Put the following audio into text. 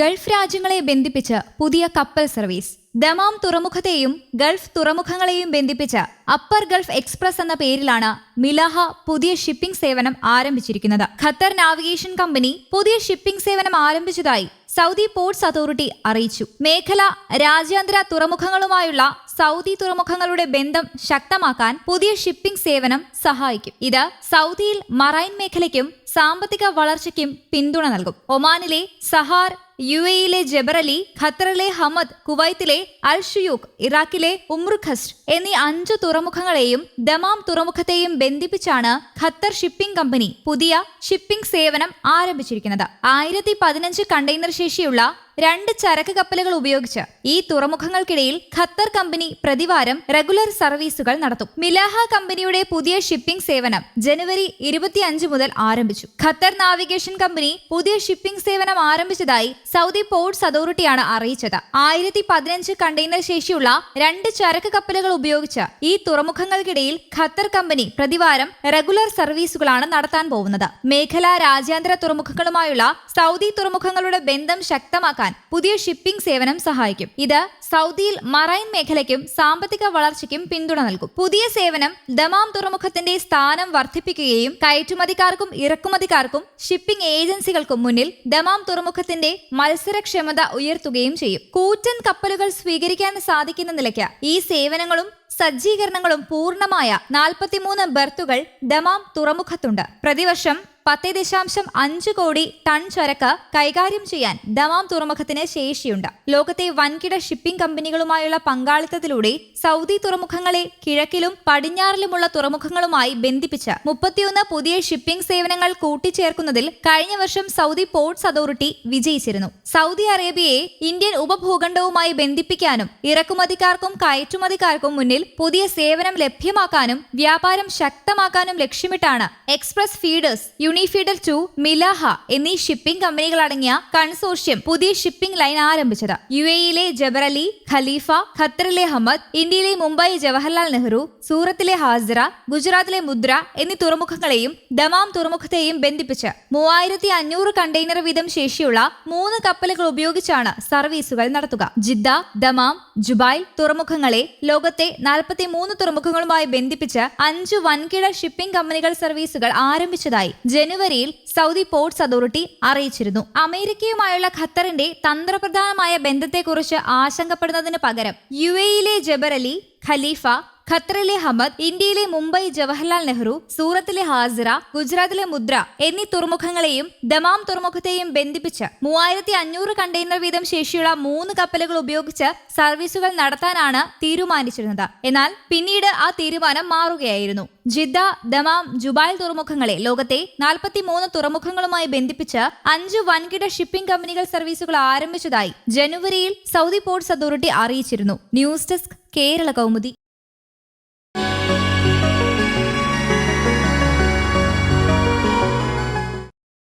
Gulf രാജ്യങ്ങളെ ബന്ധിപ്പിച്ച് പുതിയ കപ്പൽ സർവീസ്. ദമാം തുറമുഖത്തെയും ഗൾഫ് തുറമുഖങ്ങളെയും ബന്ധിപ്പിച്ച് അപ്പർ ഗൾഫ് എക്സ്പ്രസ് എന്ന പേരിലാണ് മിലാഹ പുതിയ ഷിപ്പിംഗ് സേവനം ആരംഭിച്ചിരിക്കുന്നത്. ഖത്തർ നാവിഗേഷൻ കമ്പനി പുതിയ ഷിപ്പിംഗ് സേവനം ആരംഭിച്ചതായി സൗദി പോർട്സ് അതോറിറ്റി അറിയിച്ചു. മേഖല രാജ്യാന്തര തുറമുഖങ്ങളുമായുള്ള സൗദി തുറമുഖങ്ങളുടെ ബന്ധം ശക്തമാക്കാൻ പുതിയ ഷിപ്പിംഗ് സേവനം സഹായിക്കും. ഇത് സൗദിയിൽ മറൈൻ മേഖലയ്ക്കും സാമ്പത്തിക വളർച്ചയ്ക്കും പിന്തുണ നൽകും. ഒമാനിലെ സഹാർ യു എയിലെ ജബറലി ഖത്തറിലെ ഹമദ് കുവൈത്തിലെ അൽ ഷുയൂഖ് ഇറാഖിലെ ഉമ്രുഖസ്റ്റ് എന്നീ അഞ്ച് തുറമുഖങ്ങളെയും ദമാം തുറമുഖത്തെയും ബന്ധിപ്പിച്ചാണ് ഖത്തർ ഷിപ്പിംഗ് കമ്പനി പുതിയ ഷിപ്പിംഗ് സേവനം ആരംഭിച്ചിരിക്കുന്നത്. ആയിരത്തി പതിനഞ്ച് കണ്ടെയ്നർ ശേഷിയുള്ള രണ്ട് ചരക്ക് കപ്പലുകൾ ഉപയോഗിച്ച് ഈ തുറമുഖങ്ങൾക്കിടയിൽ ഖത്തർ കമ്പനി പ്രതിവാരം റെഗുലർ സർവീസുകൾ നടത്തും. മിലാഹ കമ്പനിയുടെ പുതിയ ഷിപ്പിംഗ് സേവനം ജനുവരി ഇരുപത്തിയഞ്ച് മുതൽ ആരംഭിച്ചു. ഖത്തർ നാവിഗേഷൻ കമ്പനി പുതിയ ഷിപ്പിംഗ് സേവനം ആരംഭിച്ചതായി സൗദി പോർട്സ് അതോറിറ്റിയാണ് അറിയിച്ചത്. ആയിരത്തി പതിനഞ്ച് കണ്ടെയ്നർ ശേഷിയുള്ള രണ്ട് ചരക്ക് കപ്പലുകൾ ഉപയോഗിച്ച് ഈ തുറമുഖങ്ങൾക്കിടയിൽ ഖത്തർ കമ്പനി പ്രതിവാരം റെഗുലർ സർവീസുകളാണ് നടത്താൻ പോകുന്നത്. മേഖലാ രാജ്യാന്തര തുറമുഖങ്ങളുമായുള്ള സൗദി തുറമുഖങ്ങളുടെ ബന്ധം ശക്തമാക്കാൻ പുതിയ ഷിപ്പിംഗ് സേവനം സഹായിക്കും. ഇത് സൗദിയിൽ മറൈൻ മേഖലയ്ക്കും സാമ്പത്തിക വളർച്ചയ്ക്കും പിന്തുണ നൽകും. പുതിയ സേവനം ദമാം തുറമുഖത്തിന്റെ സ്ഥാനം വർദ്ധിപ്പിക്കുകയും കയറ്റുമതിക്കാർക്കും ഇറക്കുമതിക്കാർക്കും ഷിപ്പിംഗ് ഏജൻസികൾക്കും മുന്നിൽ ദമാം തുറമുഖത്തിന്റെ മത്സരക്ഷമത ഉയർത്തുകയും ചെയ്യും. കൂറ്റൻ കപ്പലുകൾ സ്വീകരിക്കാൻ സാധിക്കുന്ന നിലയ്ക്ക് ഈ സേവനങ്ങളും സജ്ജീകരണങ്ങളും പൂർണമായ നാൽപ്പത്തിമൂന്ന് ബർത്തുകൾ ദമാം തുറമുഖത്തുണ്ട്. പ്രതിവർഷം പത്ത് ദശാംശം അഞ്ച് കോടി ടൺ ചരക്ക് കൈകാര്യം ചെയ്യാൻ ദമാം തുറമുഖത്തിന് ശേഷിയുണ്ട്. ലോകത്തെ വൻകിട ഷിപ്പിംഗ് കമ്പനികളുമായുള്ള പങ്കാളിത്തത്തിലൂടെ സൗദി തുറമുഖങ്ങളെ കിഴക്കിലും പടിഞ്ഞാറിലുമുള്ള തുറമുഖങ്ങളുമായി ബന്ധിപ്പിച്ച് മുപ്പത്തിയൊന്ന് പുതിയ ഷിപ്പിംഗ് സേവനങ്ങൾ കൂട്ടിച്ചേർക്കുന്നതിൽ കഴിഞ്ഞ വർഷം സൗദി പോർട്സ് അതോറിറ്റി വിജയിച്ചിരുന്നു. സൗദി അറേബ്യയെ ഇന്ത്യൻ ഉപഭൂഖണ്ഡവുമായി ബന്ധിപ്പിക്കാനും ഇറക്കുമതിക്കാർക്കും കയറ്റുമതിക്കാർക്കും മുന്നിൽ പുതിയ സേവനം ലഭ്യമാക്കാനും വ്യാപാരം ശക്തമാക്കാനും ലക്ഷ്യമിട്ടാണ് എക്സ്പ്രസ് ഫീഡേഴ്സ് യൂണിഫീഡർ ടു മിലാഹ എന്നീ ഷിപ്പിംഗ് കമ്പനികളടങ്ങിയ കൺസോർഷ്യം പുതിയ ഷിപ്പിംഗ് ലൈൻ ആരംഭിച്ചത്. യു എയിലെ ജബറലി ഖലീഫ ഖത്തറിലെ ഹമദ് ഇന്ത്യയിലെ മുംബൈ ജവഹർലാൽ നെഹ്റു സൂറത്തിലെ ഹാസിറ ഗുജറാത്തിലെ മുദ്ര എന്നീ തുറമുഖങ്ങളെയും ദമാം തുറമുഖത്തെയും ബന്ധിപ്പിച്ച് മൂവായിരത്തി അഞ്ഞൂറ് കണ്ടെയ്നർ വീതം ശേഷിയുള്ള മൂന്ന് കപ്പലുകൾ ഉപയോഗിച്ചാണ് സർവീസുകൾ നടത്തുക. ജിദ്ദ ദമാം ജുബായ് തുറമുഖങ്ങളെ ലോകത്തെ നാൽപ്പത്തി മൂന്ന് തുറമുഖങ്ങളുമായി ബന്ധിപ്പിച്ച് അഞ്ച് വൻകിട ഷിപ്പിംഗ് കമ്പനികൾ സർവീസുകൾ ആരംഭിച്ചതായി. ജനുവരിയിൽ സൗദി പോർട്സ് അതോറിറ്റി അറിയിച്ചിരുന്നു. അമേരിക്കയുമായുള്ള ഖത്തറിന്റെ തന്ത്രപ്രധാനമായ ബന്ധത്തെക്കുറിച്ച് ആശങ്കപ്പെടുന്നതിന് പകരം യു എയിലെ ജബറലി ഖലീഫ ഖത്തറിലെ ഹമദ് ഇന്ത്യയിലെ മുംബൈ ജവഹർലാൽ നെഹ്റു സൂറത്തിലെ ഹാസിറ ഗുജറാത്തിലെ മുദ്ര എന്നീ തുറമുഖങ്ങളെയും ദമാം തുറമുഖത്തെയും ബന്ധിപ്പിച്ച് മൂവായിരത്തി അഞ്ഞൂറ് കണ്ടെയ്നർ വീതം ശേഷിയുള്ള മൂന്ന് കപ്പലുകൾ ഉപയോഗിച്ച് സർവീസുകൾ നടത്താനാണ് തീരുമാനിച്ചിരുന്നത്. എന്നാൽ പിന്നീട് ആ തീരുമാനം മാറുകയായിരുന്നു. ജിദ്ദ ദമാം ജുബൈൽ തുറമുഖങ്ങളെ ലോകത്തെ നാൽപ്പത്തി മൂന്ന് തുറമുഖങ്ങളുമായി ബന്ധിപ്പിച്ച് അഞ്ച് വൻകിട ഷിപ്പിംഗ് കമ്പനികൾ സർവീസുകൾ ആരംഭിച്ചതായി ജനുവരിയിൽ സൗദി പോർട്സ് അതോറിറ്റി അറിയിച്ചിരുന്നു. News desk Kerala Kaumudi.